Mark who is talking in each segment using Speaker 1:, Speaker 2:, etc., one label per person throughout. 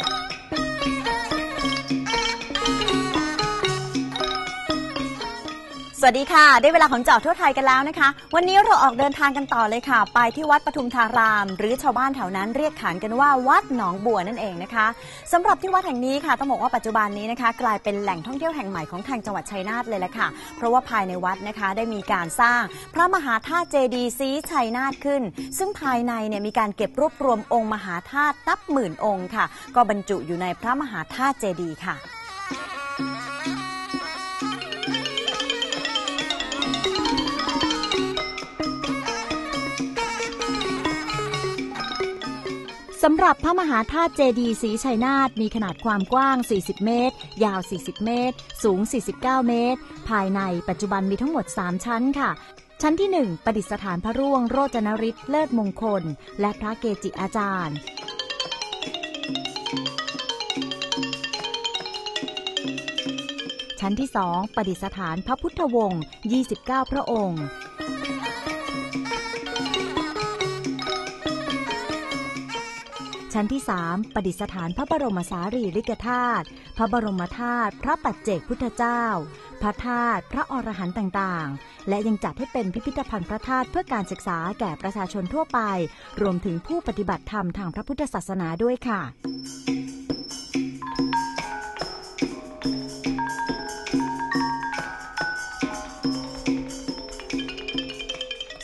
Speaker 1: ส วัสดีค่ะ ได้เวลาของเจาะทั่วไทยกันแล้วนะคะ วันนี้เราออกเดินทางกันต่อเลยค่ะ ไปที่วัดปทุมธาราม หรือชาวบ้านแถวนั้นเรียกขานกันว่าวัดหนองบัวนั่นเองนะคะสำหรับที่วัดแห่งนี้ค่ะต้องบอกว่าปัจจุบันนี้นะคะ กลายเป็นแหล่งท่องเที่ยวแห่งใหม่ของทางจังหวัดชัยนาทเลยแหละค่ะ เพราะว่าภายในวัดนะคะได้มีการสร้างพระมหาธาตุเจดีย์ซีชัยนาทขึ้น ซึ่งภายในเนี่ยมีการเก็บรวบรวมองค์มหาธาตุนับหมื่นองค์ค่ะ ก็บรรจุอยู่ในพระมหาธาตุเจดีย์ค่ะ สำหรับพระมหาธาตุเจดีย์ศรีชัยนาทมีขนาดความกว้าง 40 เมตร ยาว 40 เมตร สูง 49 เมตร ภายในปัจจุบันมีทั้งหมด 3 ชั้นค่ะชั้นที่ 1 ประดิษฐานพระร่วงโรจนฤทธิ์เลิศมงคล และพระเกจิอาจารย์ ชั้นที่ 2 ประดิษฐานพระพุทธวงศ์ 29 พระองค์ ชั้นที่ 3 ประดิษฐานพระบรมสารีริกธาตุ พระบรมธาตุ พระปัจเจกพุทธเจ้า พระธาตุ พระอรหันต์ต่างๆ และยังจัดให้เป็นพิพิธภัณฑ์พระธาตุเพื่อการศึกษาแก่ประชาชนทั่วไป รวมถึงผู้ปฏิบัติธรรมทางพระพุทธศาสนาด้วยค่ะ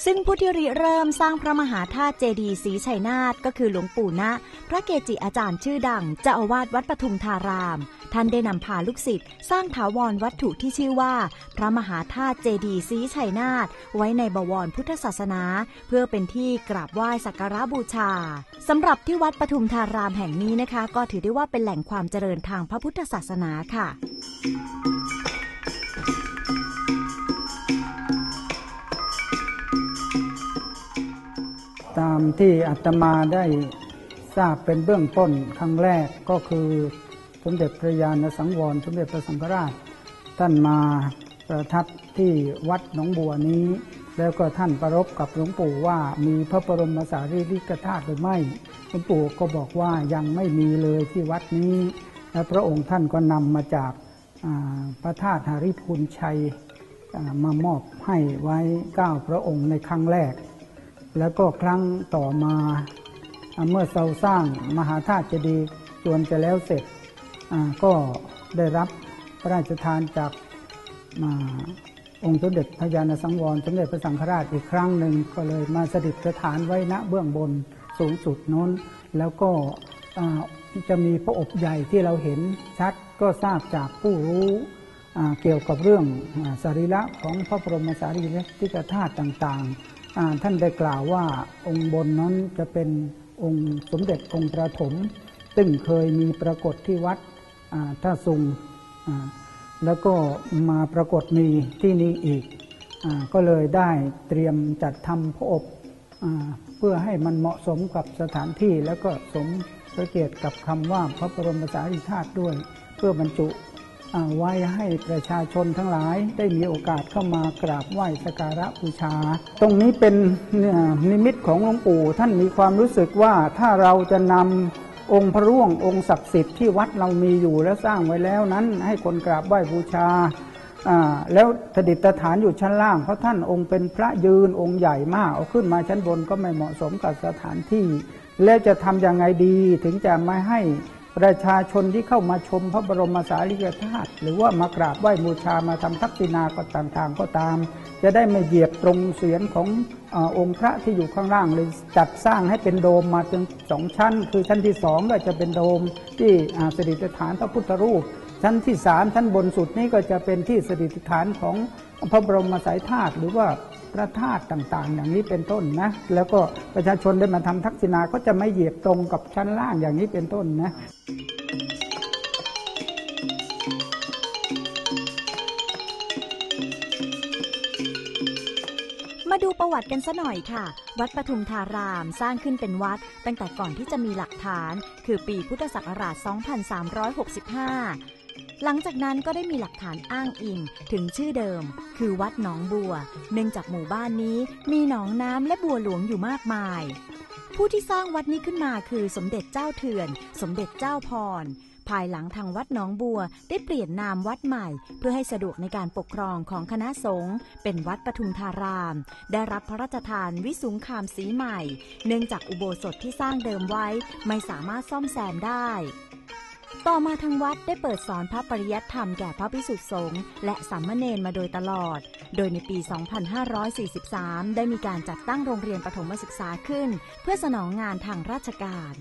Speaker 1: ซึ่งผู้ที่ริเริ่มสร้างพระมหาธาตุเจดีย์ศรีชัยนาทก็คือหลวงปู่ณะ พระเกจิอาจารย์ชื่อดังเจ้าอาวาสวัดปทุมธาราม ท่านได้นำพาลูกศิษย์สร้างถาวรวัตถุที่ชื่อว่า พระมหาธาตุเจดีย์ศรีชัยนาทไว้ในบวรพุทธศาสนา เพื่อเป็นที่กราบไหว้สักการะบูชาสำหรับที่วัดปทุมธารามแห่งนี้นะคะ ก็ถือได้ว่าเป็นแหล่งความเจริญทางพระพุทธศาสนาค่ะ
Speaker 2: ตามที่อาตมาได้ ทราบเป็นเบื้องต้นครั้งแรกก็คือสมเด็จพระยาณสังวร สมเด็จพระสังฆราช ท่านมาประทับที่วัดหนองบัวนี้ แล้วก็ท่านประรบกับหลวงปู่ว่ามีพระบรมสารีริกธาตุหรือไม่หลวงปู่ก็บอกว่ายังไม่มีเลยที่วัดนี้ และพระองค์ท่านก็นำมาจากพระธาตุหาริพูนชัยมามอบให้ไว้เก้าพระองค์ในครั้งแรก แล้วก็ครั้งต่อมา เมื่อเราสร้างมหาธาตุเจดีย์จวนจะแล้วเสร็จก็ได้รับพระราชทานจากอ่าองค์สมเด็จพระยาณสังวรสมเด็จพระสังฆราชอีกครั้งหนึ่งก็เลยมาสถิตสถานไว้ณเบื้องบนสูงสุดน้น แล้วก็จะมีพระอบใหญ่ที่เราเห็นชัดก็ทราบจากผู้รู้เกี่ยวกับเรื่องสรีระของพระบรมสารีริกธาตุต่างๆ ท่านได้กล่าวว่าองค์บนนั้นจะเป็น องค์สมเด็จองค์ประถมซึ่งเคยมีปรากฏที่วัดท่าซุงแล้วก็มาปรากฏมีที่นี้อีกอก็เลยได้เตรียมจัดทำพระอบอเพื่อให้มันเหมาะสมกับสถานที่แล้วก็สมพระเกียรติกับคำว่าพระบรมสารีริกธาตุด้วย เพื่อบรรจุ ไว้ให้ประชาชนทั้งหลายได้มีโอกาสเข้ามากราบไหว้สการะบูชา ตรงนี้เป็นเนี่ยนิมิตของหลวงปู่ท่านมีความรู้สึกว่าถ้าเราจะนำองค์พระร่วงองค์ศักดิ์สิทธิ์ที่วัดเรามีอยู่และสร้างไว้แล้วนั้น ให้คนกราบไหว้บูชาอ่าแล้วสดิษฐานอยู่ชั้นล่าง เพราะท่านองค์เป็นพระยืนองค์ใหญ่มาก เอาขึ้นมาชั้นบนก็ไม่เหมาะสมกับสถานที่ แล้วจะทำยังไงดีถึงจะไม่ให้ ประชาชนที่เข้ามาชมพระบรมสารีริกธาตุหรือว่ามากราบไหว้บูชามาทำทักษิณาก็ต่างๆก็ตาม จะได้ไม่เหยียบตรงเสียนของอองค์พระที่อยู่ข้างล่างเลยจัดสร้างให้เป็นโดมมาถึงสองชั้น คือชั้นที่สองก็จะเป็นโดมที่สถิตฐานพระพุทธรูป ชั้นที่สามชั้นบนสุดนี้ก็จะเป็นที่สถิตฐานของพระบรมสายธาตุหรือว่าพระธาตุต่างๆ อย่างนี้เป็นต้นนะ แล้วก็ประชาชนได้มาทำทักษิณาก็จะไม่เหยียบตรงกับชั้นล่างอย่างนี้เป็นต้นนะ
Speaker 1: มาดูประวัติกันซะหน่อยค่ะ วัดปทุมธารามสร้างขึ้นเป็นวัด ตั้งแต่ก่อนที่จะมีหลักฐาน คือปีพุทธศักราช 2365 หลังจากนั้นก็ได้มีหลักฐานอ้างอิงถึงชื่อเดิม คือวัดหนองบัว เนื่องจากหมู่บ้านนี้มีหนองน้ำและบัวหลวงอยู่มากมาย ผู้ที่สร้างวัดนี้ขึ้นมาคือสมเด็จเจ้าเถื่อน สมเด็จเจ้าพร ภายหลังทางวัดหนองบัวได้เปลี่ยนนามวัดใหม่ เพื่อให้สะดวกในการปกครองของคณะสงฆ์เป็นวัดปทุมธาราม ได้รับพระราชทานวิสุงคามสีใหม่ เนื่องจากอุโบสถที่สร้างเดิมไว้ไม่สามารถซ่อมแซมได้ ต่อมาทางวัดได้เปิดสอนพระปริยัติธรรมแก่พระภิกษุสงฆ์และสามเณรมาโดยตลอด โดยในปี 2543 ได้มีการจัดตั้งโรงเรียนประถมศึกษาขึ้น เพื่อสนองงานทางราชการ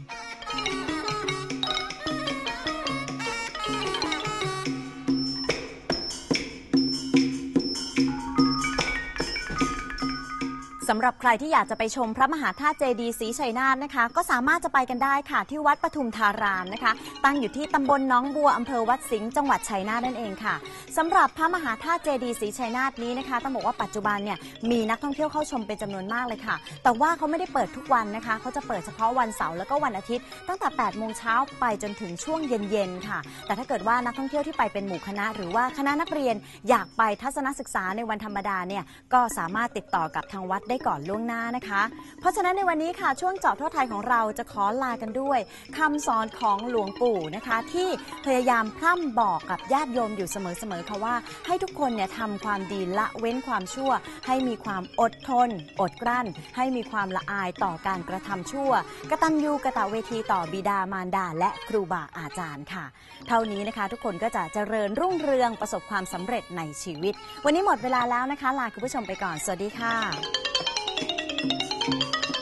Speaker 1: สำหรับใครที่อยากจะไปชมพระมหาธาตุเจดีย์ศรีชัยนาทนะคะ ก็สามารถจะไปกันได้ค่ะที่วัดปทุมธารามนะคะ ตั้งอยู่ที่ตำบลน้องบัวอำเภอวัดสิงห์จังหวัดชัยนาทนั่นเองค่ะสำหรับพระมหาธาตุเจดีย์ศรีชัยนาทนี้นะคะต้องบอกว่าปัจจุบันเนี่ยมีนักท่องเที่ยวเข้าชมเป็นจำนวนมากเลยค่ะ แต่ว่าเขาไม่ได้เปิดทุกวันนะคะเขาจะเปิดเฉพาะวันเสาร์แล้วก็วันอาทิตย์ ตั้งแต่8โมงเช้าไปจนถึงช่วงเย็นๆค่ะ แต่ถ้าเกิดว่านักท่องเที่ยวที่ไปเป็นหมู่คณะ หรือว่าคณะนักเรียนอยากไปทัศนศึกษาในวันธรรมดาเนี่ยก็สามารถติดต่อกับทางวัดได้ก่อนล่วงหน้านะคะ เพราะฉะนั้นในวันนี้ค่ะช่วงเจาะทั่วไทยของเราจะขอลากันด้วยคำสอนของหลวงปู่นะคะ ที่พยายามพร่ำบอกกับญาติโยมอยู่เสมอๆค่ะว่า ให้ทุกคนเนี่ยทำความดีละเว้นความชั่ว ให้มีความอดทน อดกลั้น ให้มีความละอายต่อการกระทำชั่วกตัญญูกะตะเวทีต่อบิดามารดา และครูบาอาจารย์ค่ะ เท่านี้นะคะ ทุกคนก็จะเจริญรุ่งเรืองประสบความสำเร็จในชีวิต วันนี้หมดเวลาแล้วนะคะ ลาคุณผู้ชมไปก่อน สวัสดีค่ะ Música